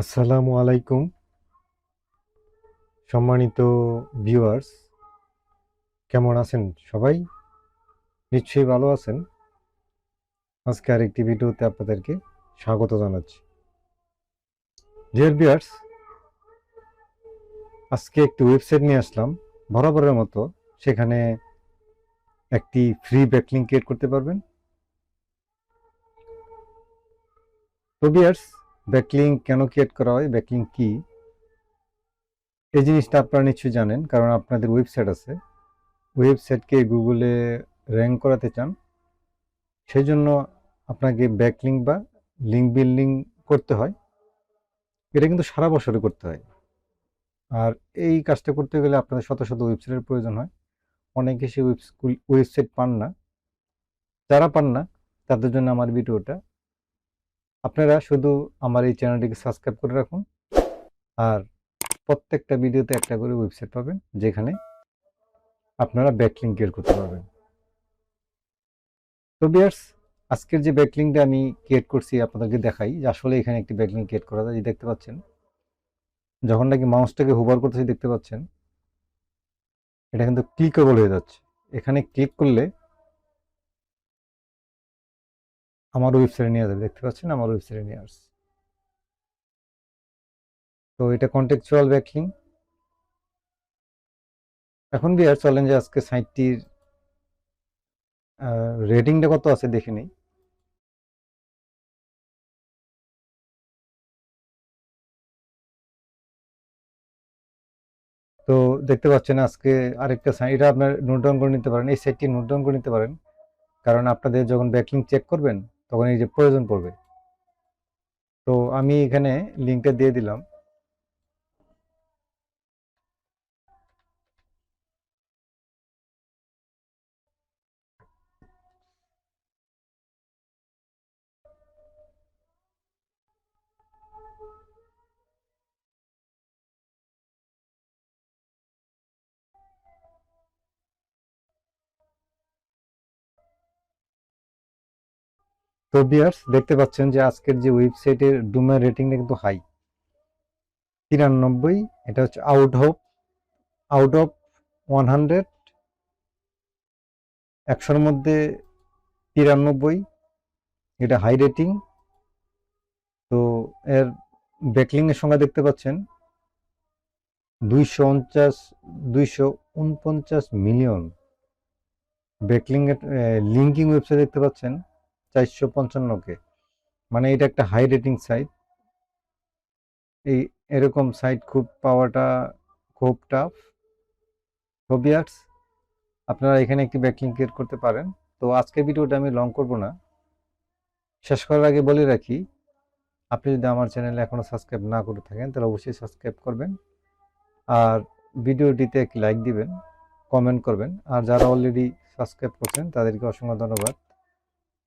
আসসালামু আলাইকুম। সম্মানিত ভিউয়ার্স, কেমন আছেন সবাই? নিশ্চয়ই ভালো আছেন। আজকে আরেকটি ভিডিওতে আপনাদেরকে স্বাগত জানাচ্ছি। ডিয়ার ভিউয়ার্স আজকে একটি ওয়েবসাইট নিয়ে আসলাম। বরাবরের মতো সেখানে একটি ফ্রি ব্যাকলিং ক্রিয়েট করতে পারবেন। তো ভিউয়ার্স ব্যাকলিং কেন ক্রিয়েট করা হয়, ব্যাকলিং কি? এই জিনিসটা আপনারা নিশ্চয়ই জানেন, কারণ আপনাদের ওয়েবসাইট আছে। ওয়েবসাইটকে গুগলে র্যাঙ্ক করাতে চান সেই জন্য আপনাকে ব্যাকলিং বা লিঙ্ক বিল্ডিং করতে হয়। এটা কিন্তু সারা বছরে করতে হয়। আর এই কাজটা করতে গেলে আপনাদের শত শত ওয়েবসাইটের প্রয়োজন হয়। অনেকে সে ওয়েবসাইট পান না। যারা পান না, তাদের জন্য আমার ভিডিওটা আপনারা শুধু আমার এই চ্যানেলটিকে সাবস্ক্রাইব করে রাখুন আর প্রত্যেকটা ভিডিওতে একটা করে ওয়েবসাইট পাবেন যেখানে আপনারা ব্যাকলিং ক্রিয়েট করতে পারবেন। তো বিয়ার্স আজকের যে ব্যাকলিংটা আমি ক্রিয়েট করছি, আপনাদেরকে দেখাই যে আসলে এখানে একটি ব্যাকলিং ক্রিয়েট করা যায়। দেখতে পাচ্ছেন, যখন নাকি মাউসটাকে হোভার করতেছি, দেখতে পাচ্ছেন, এটা কিন্তু ক্লিকেবল হয়ে যাচ্ছে। এখানে ক্লিক করলে আমার ওয়েবসাইটে নিয়ে যাবে, দেখতে পাচ্ছেন আমার ওয়েবসাইটে নিয়ে আসছে। তো এটা কন্টেকচুয়াল ব্যাকলিং এখন বিয়ার চলেন যে আজকে সাইটটির রেটিংটা কত আছে দেখে নিই। তো দেখতে পাচ্ছেন আজকে আরেকটা সাইট এটা আপনার নোট ডাউন করে নিতে পারেন, এই সাইটটি নোট ডাউন করে নিতে পারেন। কারণ আপনাদের যখন ব্যাকলিং চেক করবেন তখন এই যে প্রয়োজন পড়বে। তো আমি এখানে লিঙ্কটা দিয়ে দিলাম। তো বিয়ার্স দেখতে পাচ্ছেন যে আজকের যে ওয়েবসাইটের ডোমেন রেটিংটা কিন্তু হাই তিরানব্বই, এটা হচ্ছে out of out of one hundred একশোর মধ্যে তিরানব্বই, এটা হাই রেটিং তো এর ব্যাকলিং এর সংখ্যা দেখতে পাচ্ছেন, দুইশো উনচাশ দুইশো উনপঞ্চাশ মিলিয়ন ব্যাকলিং এর লিঙ্কিং ওয়েবসাইট দেখতে পাচ্ছেন। চারশো পঞ্চান্নকে। মানে এটা একটা হাই রেটিং সাইট এই এরকম সাইট খুব পাওয়াটা খুব টাফ ফোবিয়ার্স আপনারা এখানে একটি ব্যাকলিং ক্রিয়েট করতে পারেন। তো আজকের ভিডিওটা আমি লং করব না। শেষ করার আগে বলে রাখি, আপনি যদি আমার চ্যানেলে এখনও সাবস্ক্রাইব না করে থাকেন, তাহলে অবশ্যই সাবস্ক্রাইব করবেন। আর ভিডিওটিতে একটি লাইক দিবেন কমেন্ট করবেন। আর যারা অলরেডি সাবস্ক্রাইব করছেন, তাদেরকে অসংখ্য ধন্যবাদ।